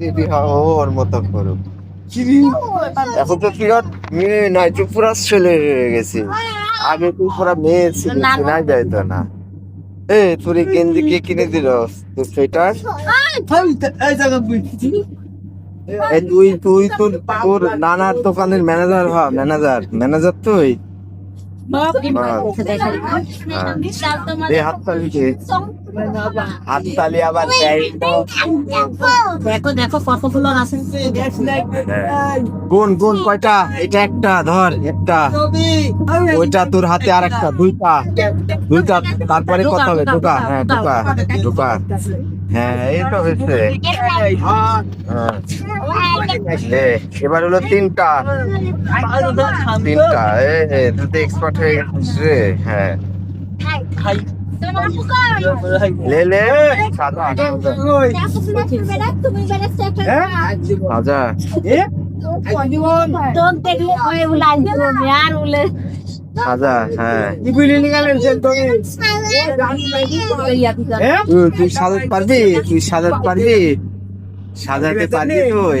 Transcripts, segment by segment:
দিদি ওর মতো করুক। এখন তো তুই আর মেয়ে নাই তুই পুরা ছেলে হয়ে গেছিস আগে তুই পুরা মেয়ে ছিল যাইতো না। এ তোর এই গেঞ্জি কে কিনে দিল? তোর সোয়েটার তুই তুই তোর তোর নানার দোকানের ম্যানেজার হ ম্যানেজার ম্যানেজার তুই? হাততালি আবার দেখো দেখো কত ফুল আছে। গুন গুন কয়টা? এটা একটা ধর একটা। ওইটা তোর হাতে আর একটা দুইটা। দুইটা তারপরে কত হবে? ঢোকা হ্যাঁ ঢোকা ঢোকা হ্যাঁ এই তো হয়েছে হ্যাঁ। এবার হলো তিনটা। তিনটা এ তুই এক্সপার্ট হয়ে গেছিস রে হ্যাঁ। লে লে সাদা সাদা সাদা হ্যাঁ? তুই তুই সাজাতে পারবি তুই সাজাতে পারবি। সাজাতে পারবি তুই।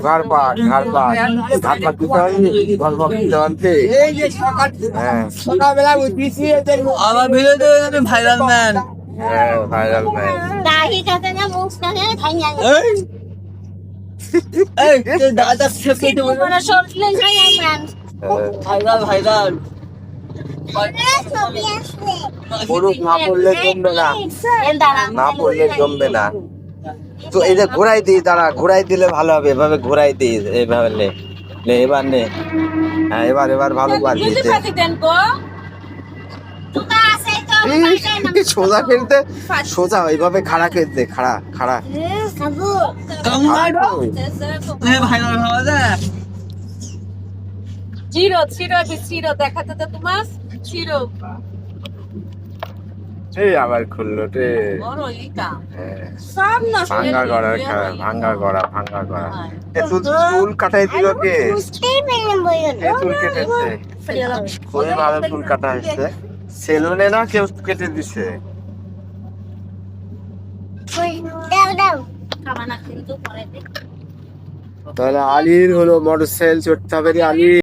ঘর পা ঘর পা ঘর পা দিতে হবে ঘর পা দিতে হবে সকালবেলা আমার ভিডিওতে ভাইরাল ম্যান হ্যাঁ ভাইরাল ম্যান দাদা ভাইরাল ভাইরাল না পড়লে জমবে না। না পড়লে জমবে না। তো এই যে ঘোরাই দিই দাঁড়া ঘোরাই দিলে ভালো হবে এভাবে ঘোরাই দিই এভাবে নে নে এবার নে। হ্যাঁ এবার এবার ভালো পারবি সোজা খেলতে? সোজা এইভাবে খাড়া খেলতে খাড়া খাড়া। জিরো জিরো জিরো দেখাতে তো তোমার। জিরো। এই আবার খুললো রে। হ্যাঁ, ভাঙ্গা ভাঙ্গা গড়া ভাঙ্গা গড়া। এ চুল চুল কাটাই দিল কে? চুল কেটেছে। খুবই ভালো চুল কাটা হয়েছে। সেলুনে না কেউ কেটে দিছে? তাহলে আলির হলো মোটর সাইকেল চড়তে হবে রে আলির